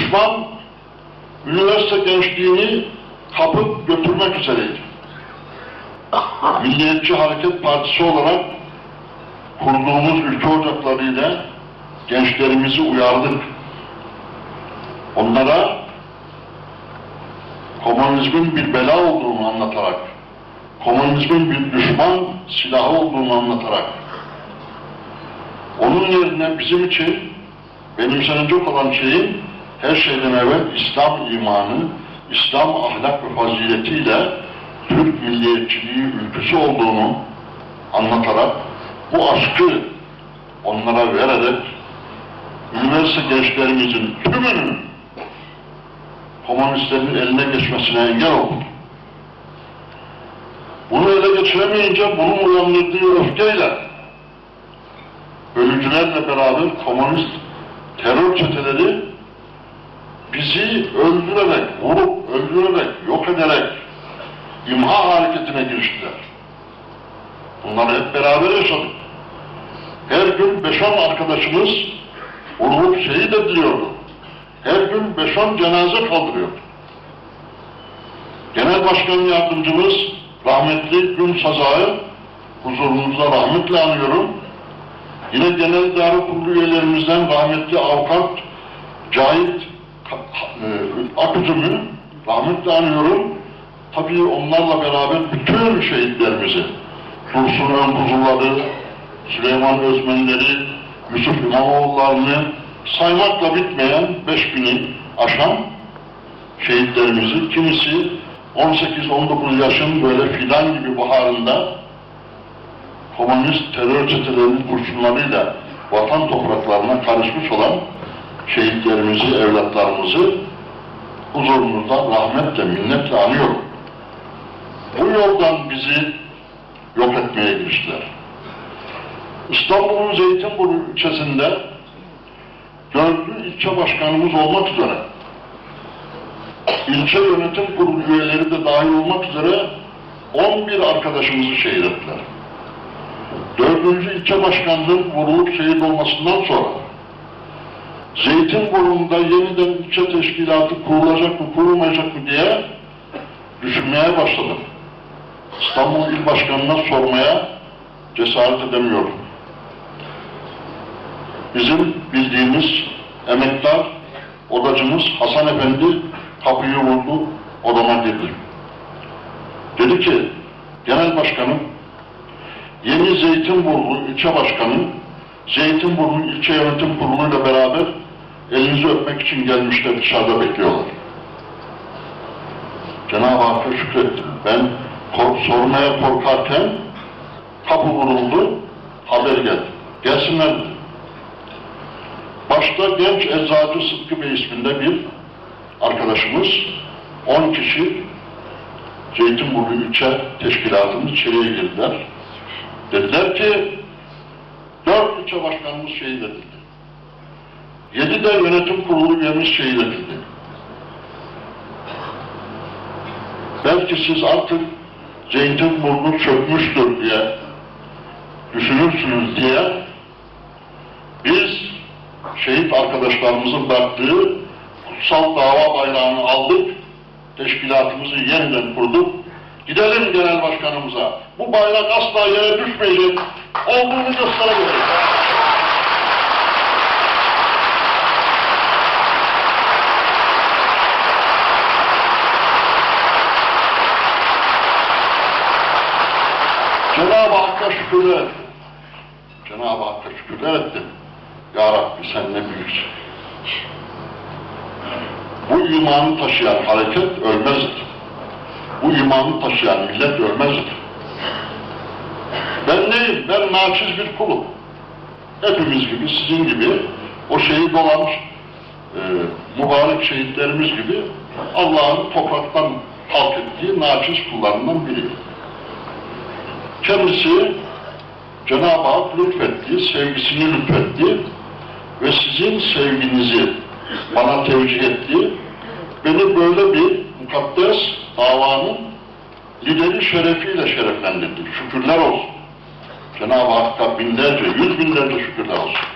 Düşman üniversite gençliğini kapıp götürmek üzereydi. Milliyetçi Hareket Partisi olarak kurduğumuz ülke ocaklarıyla gençlerimizi uyardık. Onlara komünizmin bir bela olduğunu anlatarak, komünizmin bir düşman silahı olduğunu anlatarak, onun yerine bizim için benimsenecek olan şeyin her şeyden evvel İslam imanı, İslam ahlak ve faziletiyle Türk milliyetçiliği ülküsü olduğunu anlatarak bu aşkı onlara vererek üniversite gençlerimizin tümünün komünistlerin eline geçmesine engel olduk. Bunu ele geçiremeyince bunun uyandırdığı öfkeyle bölücülerle beraber komünist terör çeteleri bizi öldürerek, vurup öldürerek, yok ederek imha hareketine giriştiler. Bunları hep beraber yaşadık. Her gün 5-10 arkadaşımız vurulup şehit ediliyordu. Her gün 5-10 cenaze kaldırıyordu. Genel Başkan Yardımcımız rahmetli Gün Saza'yı huzurunuzda rahmetle anıyorum. Yine Genel İdare Kurulu üyelerimizden rahmetli avukat Cahit e, Aküzüm'ü rahmetle anıyorum. Tabii onlarla beraber bütün şehitlerimizi, Dursun Önkuzulları, Süleyman Özmenleri, Yusuf İmamoğullarını saymakla bitmeyen 5000'i aşan şehitlerimizi, kimisi 18-19 yaşın böyle fidan gibi baharında komünist terör çetelerinin kurşunlarıyla vatan topraklarına karışmış olan şehitlerimizi, evlatlarımızı huzurunuzda rahmetle, minnetle anıyorum. Bu yoldan bizi yok etmeye giriştiler. İstanbul'un Zeytinburnu ilçesinde dördü ilçe başkanımız olmak üzere ilçe yönetim kurulu üyeleri de dahil olmak üzere 11 arkadaşımızı şehit ettiler. Dördüncü ilçe başkanlığın vurulup şehit olmasından sonra Zeytinburnu'nda yeniden ilçe teşkilatı kurulacak mı kurulmayacak mı diye düşünmeye başladım. İstanbul İl Başkanı'na sormaya cesaret edemiyorum. Bizim bildiğimiz emektar odacımız Hasan Efendi kapıyı vurdu, odama girdi. Dedi ki, Genel Başkanım, yeni Zeytinburnu ilçe başkanı, Zeytinburnu ilçe yönetim kuruluyla beraber elinizi öpmek için gelmişler dışarıda bekliyorlar. Cenab-ı Hakk'a şükrettim. Ben kork sormaya korkarken kapı vuruldu, haber geldi. Gelsinler dedi. Başta genç eczacı Sıtkı Bey isminde bir arkadaşımız 10 kişi Zeytinburnu ilçe teşkilatının içeriye girdiler. Dediler ki dört ilçe başkanımız şehit edildi. Yedi de yönetim kurulu üyemiz şehit edildi. Belki siz artık Zeytinburnu çökmüştür diye düşünürsünüz diye biz şehit arkadaşlarımızın bıraktığı kutsal dava bayrağını aldık, teşkilatımızı yeniden kurduk. Gidelim genel başkanımıza. Bu bayrak asla yere düşmeyecek. Olduğunu gösterebiliriz. Cenab-ı Hakk'a şükürler. Cenab-ı Hakk'a şükürler ettim. Ya Rabbi sen ne büyüksün. Bu imanı taşıyan hareket ölmezdir. Bu imanı taşıyan millet ölmezdir. Ben neyim? Ben naçiz bir kulum. Hepimiz gibi, sizin gibi o şehit olan e, mübarek şehitlerimiz gibi Allah'ın topraktan halk ettiği naçiz kullarından biriyim. Kendisi Cenab-ı Hak lütfetti, sevgisini lütfetti ve sizin sevginizi bana tevcih etti. Beni böyle bir mukaddes davanın lideri şerefiyle şereflendirdi. Şükürler olsun. Cenab-ı Hakk'a binlerce, yüz binlerce şükürler olsun.